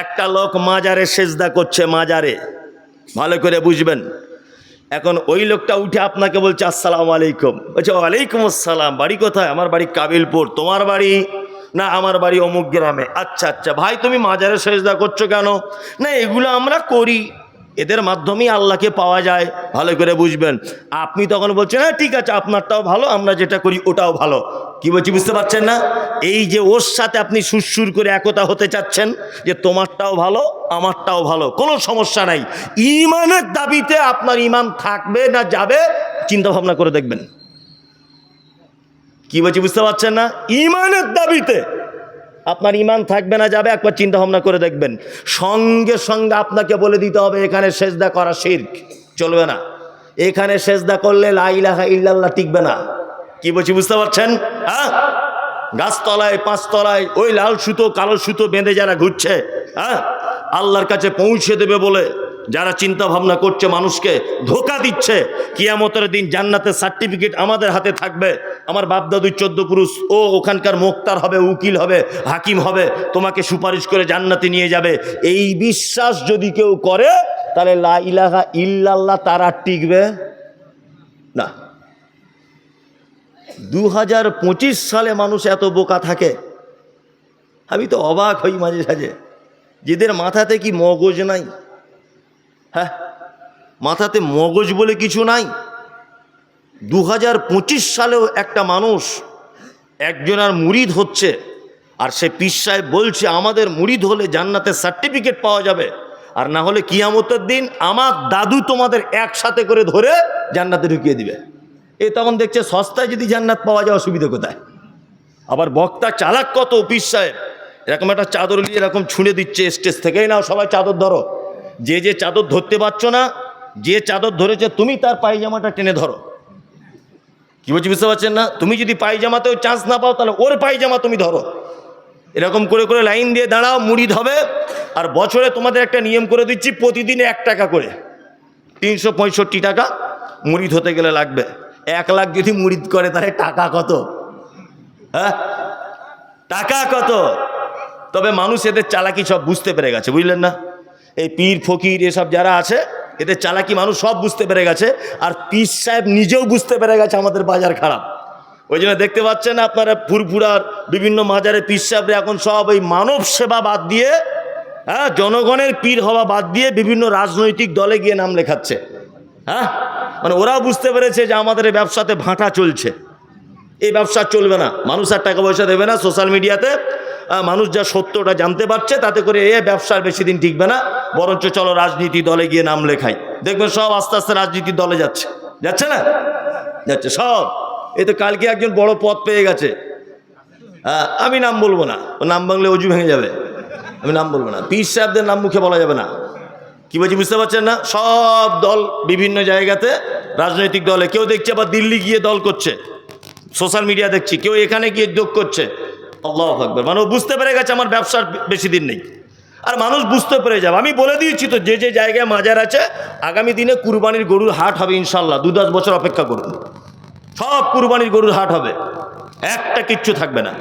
একটা লোক মাজারে সেজদা করছে মাজারে। ভালো করে বুঝবেন। এখন ওই লোকটা উঠে আপনাকে বলছে, আসসালাম আলাইকুম। বলছে, ওয়ালাইকুম আসসালাম। বাড়ি কোথায়? আমার বাড়ি কাবিলপুর। তোমার বাড়ি? না, আমার বাড়ি অমুক গ্রামে। আচ্ছা আচ্ছা। ভাই, তুমি মাজারে সেজদা করছ কেন? না, এগুলো আমরা করি। এদের মাধ্যমেই আল্লাহকে পাওয়া যায়। ভালো করে বুঝবেন। আপনি তখন বলছেন হ্যাঁ ঠিক আছে, আপনারটাও ভালো, আমরা যেটা করি ওটাও ভালো। কি বলছি, বুঝতে পারছেন না? এই যে ওর সাথে আপনি সুরসুর করে একতা হতে চাচ্ছেন, যে তোমারটাও ভালো, আমারটাও ভালো, কোনো সমস্যা নাই। ইমানের দাবিতে আপনার ইমান থাকবে না যাবে চিন্তা ভাবনা করে দেখবেন। কি বলছি, বুঝতে পারছেন না? ইমানের দাবিতে আপনার ইমান থাকবে না, যাবে, একবার চিন্তা ভাবনা করে দেখবেন। সঙ্গে সঙ্গে আপনাকে বলে দিতে হবে, এখানে সেজদা করা শির্ক, চলবে না। এখানে সেজদা করলে লাইলাহা ইল্লাল্লাহ টিকবে না। কি বলছি, বুঝতে পারছেন? হ্যাঁ? গাছতলায়, পাঁচতলায়, ওই লাল সুতো, কালো সুতো বেঁধে যারা ঘুরছে হ্যাঁ? আল্লাহর কাছে পৌঁছে দেবে বলে যারা চিন্তা ভাবনা করছে, মানুষকে ধোকা দিচ্ছে, কিয়ামতের দিন জান্নাতের সার্টিফিকেট আমাদের হাতে থাকবে। আমার বাপ দাদু চোদ্দ পুরুষ, ও ওখানকার মোক্তার হবে, উকিল হবে, হাকিম হবে, তোমাকে সুপারিশ করে জান্নাতে নিয়ে যাবে। এই বিশ্বাস যদি কেউ করে, তাহলে লা ইলাহা ইল্লাল্লাহ তারা টিকবে? না। দু হাজার পঁচিশ সালে মানুষ এত বোকা থাকে। আমি তো অবাক হই মাঝে সাঝে। যেদের মাথাতে কি মগজ নাই? হ্যাঁ? মাথাতে মগজ বলে কিছু নাই? দু হাজার পঁচিশ সালেও একটা মানুষ একজনের মুরিদ হচ্ছে, আর সে পিস সাহেব বলছে, আমাদের মুরিদ হলে জান্নাতের সার্টিফিকেট পাওয়া যাবে, আর না হলে কিয়ামতের দিন আমার দাদু তোমাদের একসাথে করে ধরে জান্নাতে ঢুকিয়ে দিবে। এ তখন দেখছে সস্তায় যদি জান্নাত পাওয়া যায় অসুবিধা কোথায়? আবার বক্তা চালাক কত পিস সাহেব? এরকম একটা চাদর নিয়ে এরকম ছুঁড়ে দিচ্ছে স্টেজ থেকেই, নাও সবাই চাদর ধরো। যে যে চাদর ধরতে পারছ না, যে চাদর ধরেছে তুমি তার পায়জামাটা টেনে ধরো। কি বলছি বুঝতে পারছেন না? তুমি যদি পায়জামাতেও চান্স না পাও, তাহলে ওর পায়জামা তুমি ধরো। এরকম করে করে লাইন দিয়ে দাঁড়াও মুড়িদ হবে আর বছরে তোমাদের একটা নিয়ম করে দিচ্ছি, প্রতিদিন এক টাকা করে। তিনশো পঁয়ষট্টি টাকা মুড়িদ হতে গেলে লাগবে। এক লাখ যদি মুড়িদ করে, তাহলে টাকা কত? হ্যাঁ? টাকা কত? তবে মানুষ এদের চালাকি সব বুঝতে পেরে গেছে, বুঝলেন না? এই পীর ফকির, এসব যারা আছে এদের চালাকি মানুষ সব বুঝতে পেরে গেছে, আর পীর সাহেব নিজেও বুঝতে পেরে গেছে আমাদের বাজার খারাপ। ওই জন্য দেখতে পাচ্ছেন আপনারা ফুরফুরার বিভিন্ন মাজারে পীর সাহেবরা এখন সব এই মানব সেবা বাদ দিয়ে হ্যাঁ জনগণের পীর হওয়া বাদ দিয়ে বিভিন্ন রাজনৈতিক দলে গিয়ে নাম লেখাচ্ছে। হ্যাঁ মানে ওরাও বুঝতে পেরেছে যে আমাদের এই ব্যবসাতে ভাঁটা চলছে। এই ব্যবসা চলবে না, মানুষ আর টাকা পয়সা দেবে না, সোশ্যাল মিডিয়াতে মানুষ যা সত্যটা জানতে পারছে, তাতে করে এ ব্যবসার বেশি দিন টিকবে না। বরঞ্চ চলো রাজনীতি দলে গিয়ে নাম লেখাই। দেখবেন সব আস্তে আস্তে রাজনীতির দলে যাচ্ছে। যাচ্ছে না? যাচ্ছে সব। এই তো কালকে একজন বড় পদ পেয়ে গেছে। আমি নাম বলব না। ও নাম বাংলে অজু ভেঙে যাবে। আমি নাম বলব না। পীর সাহেবদের নাম মুখে বলা যাবে না। কি বলছি, বুঝতে পারছেন না? সব দল বিভিন্ন জায়গাতে রাজনৈতিক দলে। কেউ দেখছে আবার দিল্লি গিয়ে দল করছে। সোশ্যাল মিডিয়া দেখছি। কেউ এখানে গিয়ে যোগ করছে। আল্লাহ আকবর। মানে বুঝতে পেরে গেছে আমার ব্যবসার বেশি দিন নেই। আর মানুষ বুঝতে পেরে যাবে। আমি বলে দিয়েছি তো, যে যে জায়গায় মাজার আছে, আগামী দিনে কুরবানির গরুর হাট হবে ইনশাল্লাহ দু দশ বছর অপেক্ষা করুন। সব কুরবানির গরুর হাট হবে। একটা কিচ্ছু থাকবে না।